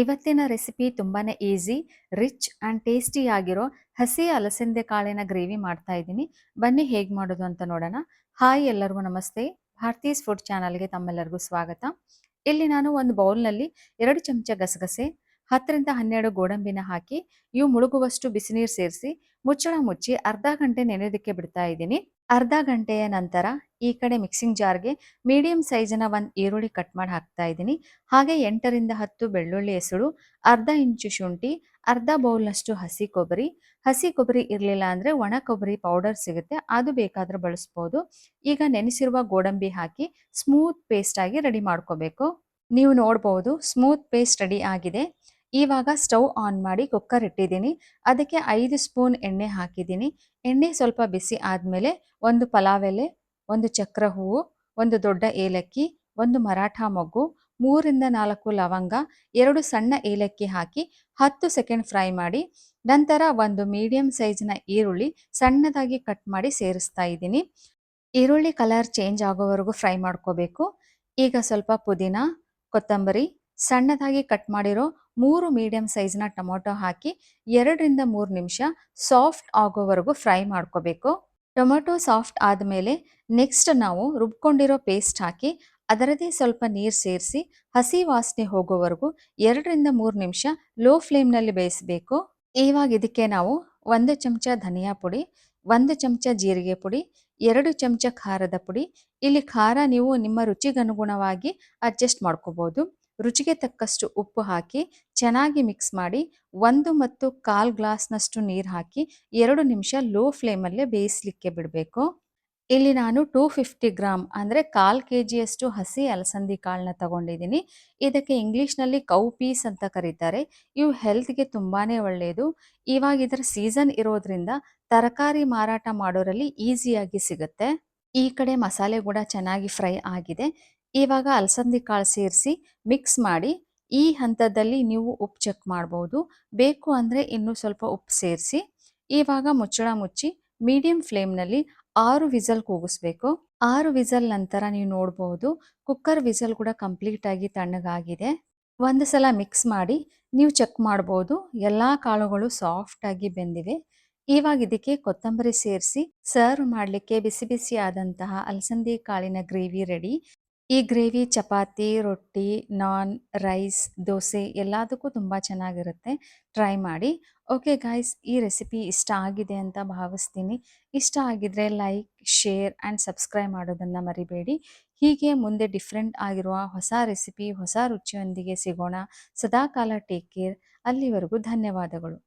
ಇವತ್ತಿನ ರೆಸಿಪಿ ತುಂಬಾನೇ easy rich and tasty ಆಗಿರೋ ಹಸಿ ಅಲಸಂದೆ ಕಾಳಿನ ಗ್ರೇವಿ ಮಾಡ್ತಾ ಇದ್ದೀನಿ. ಬನ್ನಿ ಹೇಗೆ ಮಾಡೋದು ಅಂತ ನೋಡೋಣ. ಹಾಯ್ ಎಲ್ಲರಿಗೂ ನಮಸ್ತೆ. ಭಾರತೀಸ್ ಫುಡ್ ಚಾನಲ್ಗೆ ತಮ್ಮೆಲ್ಲರಿಗೂ ಸ್ವಾಗತ. ಇಲ್ಲಿ ನಾನು ಒಂದು ಬೌಲ್ನಲ್ಲಿ ಎರಡು ಚಮಚ ಗಸಗಸೆ, ಹತ್ತರಿಂದ ಹನ್ನೆರಡು ಗೋಡಂಬಿನ ಹಾಕಿ ಇವು ಮುಳುಗುವಷ್ಟು ಬಿಸಿನೀರು ಸೇರಿಸಿ ಮುಚ್ಚಳ ಮುಚ್ಚಿ ಅರ್ಧ ಗಂಟೆ ನೆನೆಯೋದಕ್ಕೆ ಬಿಡ್ತಾ ಇದ್ದೀನಿ. ಅರ್ಧ ಗಂಟೆಯ ನಂತರ ಈ ಕಡೆ ಮಿಕ್ಸಿಂಗ್ ಜಾರ್ಗೆ ಮೀಡಿಯಂ ಸೈಜಿನ ಒಂದು ಈರುಳ್ಳಿ ಕಟ್ ಮಾಡಿ ಹಾಕ್ತಾ ಇದ್ದೀನಿ. ಹಾಗೆ ಎಂಟರಿಂದ ಹತ್ತು ಬೆಳ್ಳುಳ್ಳಿ ಹೆಸರು, ಅರ್ಧ ಇಂಚು ಶುಂಠಿ, ಅರ್ಧ ಬೌಲ್ನಷ್ಟು ಹಸಿ ಕೊಬ್ಬರಿ. ಹಸಿ ಕೊಬ್ಬರಿ ಇರಲಿಲ್ಲ ಅಂದರೆ ಒಣ ಕೊಬ್ಬರಿ ಪೌಡರ್ ಸಿಗುತ್ತೆ, ಅದು ಬೇಕಾದರೂ ಬಳಸ್ಬೋದು. ಈಗ ನೆನೆಸಿರುವ ಗೋಡಂಬಿ ಹಾಕಿ ಸ್ಮೂತ್ ಪೇಸ್ಟ್ ಆಗಿ ರೆಡಿ ಮಾಡ್ಕೋಬೇಕು. ನೀವು ನೋಡ್ಬೋದು ಸ್ಮೂತ್ ಪೇಸ್ಟ್ ರೆಡಿ ಆಗಿದೆ. ಇವಾಗ ಸ್ಟವ್ ಆನ್ ಮಾಡಿ ಕುಕ್ಕರ್ ಇಟ್ಟಿದ್ದೀನಿ. ಅದಕ್ಕೆ ಐದು ಸ್ಪೂನ್ ಎಣ್ಣೆ ಹಾಕಿದ್ದೀನಿ. ಎಣ್ಣೆ ಸ್ವಲ್ಪ ಬಿಸಿ ಆದಮೇಲೆ ಒಂದು ಪಲಾವ್ ಎಲೆ ಒಂದು ಚಕ್ರ ಹೂವು, ಒಂದು ದೊಡ್ಡ ಏಲಕ್ಕಿ, ಒಂದು ಮರಾಠ ಮೊಗ್ಗು, ಮೂರಿಂದ ನಾಲ್ಕು ಲವಂಗ, ಎರಡು ಸಣ್ಣ ಏಲಕ್ಕಿ ಹಾಕಿ ಹತ್ತು ಸೆಕೆಂಡ್ ಫ್ರೈ ಮಾಡಿ ನಂತರ ಒಂದು ಮೀಡಿಯಂ ಸೈಜ್ನ ಈರುಳ್ಳಿ ಸಣ್ಣದಾಗಿ ಕಟ್ ಮಾಡಿ ಸೇರಿಸ್ತಾ ಇದ್ದೀನಿ. ಈರುಳ್ಳಿ ಕಲರ್ ಚೇಂಜ್ ಆಗೋವರೆಗೂ ಫ್ರೈ ಮಾಡ್ಕೋಬೇಕು. ಈಗ ಸ್ವಲ್ಪ ಪುದೀನ, ಕೊತ್ತಂಬರಿ ಸಣ್ಣದಾಗಿ ಕಟ್ ಮಾಡಿರೋ ಮೂರು ಮೀಡಿಯಂ ಸೈಜ್ನ ಟೊಮೊಟೊ ಹಾಕಿ ಎರಡರಿಂದ ಮೂರು ನಿಮಿಷ ಸಾಫ್ಟ್ ಆಗೋವರೆಗೂ ಫ್ರೈ ಮಾಡ್ಕೋಬೇಕು. ಟೊಮೊಟೊ ಸಾಫ್ಟ್ ಆದಮೇಲೆ ನೆಕ್ಸ್ಟ್ ನಾವು ರುಬ್ಕೊಂಡಿರೋ ಪೇಸ್ಟ್ ಹಾಕಿ ಅದರದೇ ಸ್ವಲ್ಪ ನೀರು ಸೇರಿಸಿ ಹಸಿ ವಾಸನೆ ಹೋಗೋವರೆಗೂ ಎರಡರಿಂದ ಮೂರು ನಿಮಿಷ ಲೋ ಫ್ಲೇಮ್ನಲ್ಲಿ ಬೇಯಿಸಬೇಕು. ಇವಾಗ ಇದಕ್ಕೆ ನಾವು ಒಂದು ಚಮಚ ಧನಿಯಾ ಪುಡಿ, ಒಂದು ಚಮಚ ಜೀರಿಗೆ ಪುಡಿ, ಎರಡು ಚಮಚ ಖಾರದ ಪುಡಿ. ಇಲ್ಲಿ ಖಾರ ನೀವು ನಿಮ್ಮ ರುಚಿಗನುಗುಣವಾಗಿ ಅಡ್ಜಸ್ಟ್ ಮಾಡ್ಕೋಬೋದು. ರುಚಿಗೆ ತಕ್ಕಷ್ಟು ಉಪ್ಪು ಹಾಕಿ ಚೆನ್ನಾಗಿ ಮಿಕ್ಸ್ ಮಾಡಿ ಒಂದು ಮತ್ತು ಕಾಲು ಗ್ಲಾಸ್ನಷ್ಟು ನೀರು ಹಾಕಿ ಎರಡು ನಿಮಿಷ ಲೋ ಫ್ಲೇಮಲ್ಲೇ ಬೇಯಿಸಲಿಕ್ಕೆ ಬಿಡಬೇಕು. ಇಲ್ಲಿ ನಾನು ಟೂ ಫಿಫ್ಟಿ ಗ್ರಾಮ್ ಅಂದರೆ ಕಾಲು ಕೆ ಜಿಯಷ್ಟು ಹಸಿ ಅಲಸಂದಿ ಕಾಳನ್ನ ತಗೊಂಡಿದ್ದೀನಿ. ಇದಕ್ಕೆ ಇಂಗ್ಲೀಷ್ನಲ್ಲಿ ಕೌ ಪೀಸ್ ಅಂತ ಕರೀತಾರೆ. ಇವು ಹೆಲ್ತ್ಗೆ ತುಂಬಾ ಒಳ್ಳೆಯದು ಇವಾಗ ಇದರ ಸೀಸನ್ ಇರೋದ್ರಿಂದ ತರಕಾರಿ ಮಾರಾಟ ಮಾಡೋರಲ್ಲಿ ಈಸಿಯಾಗಿ ಸಿಗುತ್ತೆ. ಈ ಕಡೆ ಮಸಾಲೆ ಕೂಡ ಚೆನ್ನಾಗಿ ಫ್ರೈ ಆಗಿದೆ. ಇವಾಗ ಅಲಸಂದಿ ಕಾಳು ಸೇರಿಸಿ ಮಿಕ್ಸ್ ಮಾಡಿ ಈ ಹಂತದಲ್ಲಿ ನೀವು ಉಪ್ಪು ಚೆಕ್ ಮಾಡ್ಬೋದು. ಬೇಕು ಅಂದರೆ ಇನ್ನೂ ಸ್ವಲ್ಪ ಉಪ್ಪು ಸೇರಿಸಿ ಇವಾಗ ಮುಚ್ಚಳ ಮುಚ್ಚಿ ಮೀಡಿಯಂ ಫ್ಲೇಮ್ನಲ್ಲಿ ಆರು ವಿಸಲ್ ಕೂಗಿಸ್ಬೇಕು. ಆರು ವಿಸಲ್ ನಂತರ ನೀವು ನೋಡ್ಬೋದು ಕುಕ್ಕರ್ ವಿಸಲ್ ಕೂಡ ಕಂಪ್ಲೀಟ್ ಆಗಿ ತಣ್ಣಗಾಗಿದೆ. ಒಂದು ಸಲ ಮಿಕ್ಸ್ ಮಾಡಿ ನೀವು ಚೆಕ್ ಮಾಡ್ಬೋದು. ಎಲ್ಲ ಕಾಳುಗಳು ಸಾಫ್ಟ್ ಆಗಿ ಬೆಂದಿವೆ. ಇವಾಗ ಇದಕ್ಕೆ ಕೊತ್ತಂಬರಿ ಸೇರಿಸಿ ಸರ್ವ್ ಮಾಡಲಿಕ್ಕೆ ಬಿಸಿ ಬಿಸಿ ಆದಂತಹ ಅಲಸಂದಿ ಕಾಳಿನ ಗ್ರೇವಿ ರೆಡಿ ಈ ಗ್ರೇವಿ, ಚಪಾತಿ, ರೊಟ್ಟಿ, ನಾನ್, ರೈಸ್, ದೋಸೆ ಎಲ್ಲದಕ್ಕೂ ತುಂಬ ಚೆನ್ನಾಗಿರುತ್ತೆ. ಟ್ರೈ ಮಾಡಿ. ಓಕೆ ಗಾಯ್ಸ್, ಈ ರೆಸಿಪಿ ಇಷ್ಟ ಆಗಿದೆ ಅಂತ ಭಾವಿಸ್ತೀನಿ. ಇಷ್ಟ ಆಗಿದ್ರೆ ಲೈಕ್, ಶೇರ್ ಆ್ಯಂಡ್ ಸಬ್ಸ್ಕ್ರೈಬ್ ಮಾಡೋದನ್ನು ಮರಿಬೇಡಿ. ಹೀಗೆ ಮುಂದೆ ಡಿಫ್ರೆಂಟ್ ಆಗಿರುವ ಹೊಸ ರೆಸಿಪಿ, ಹೊಸ ರುಚಿಯೊಂದಿಗೆ ಸಿಗೋಣ. ಸದಾಕಾಲ ಟೇಕ್ ಕೇರ್. ಅಲ್ಲಿವರೆಗೂ ಧನ್ಯವಾದಗಳು.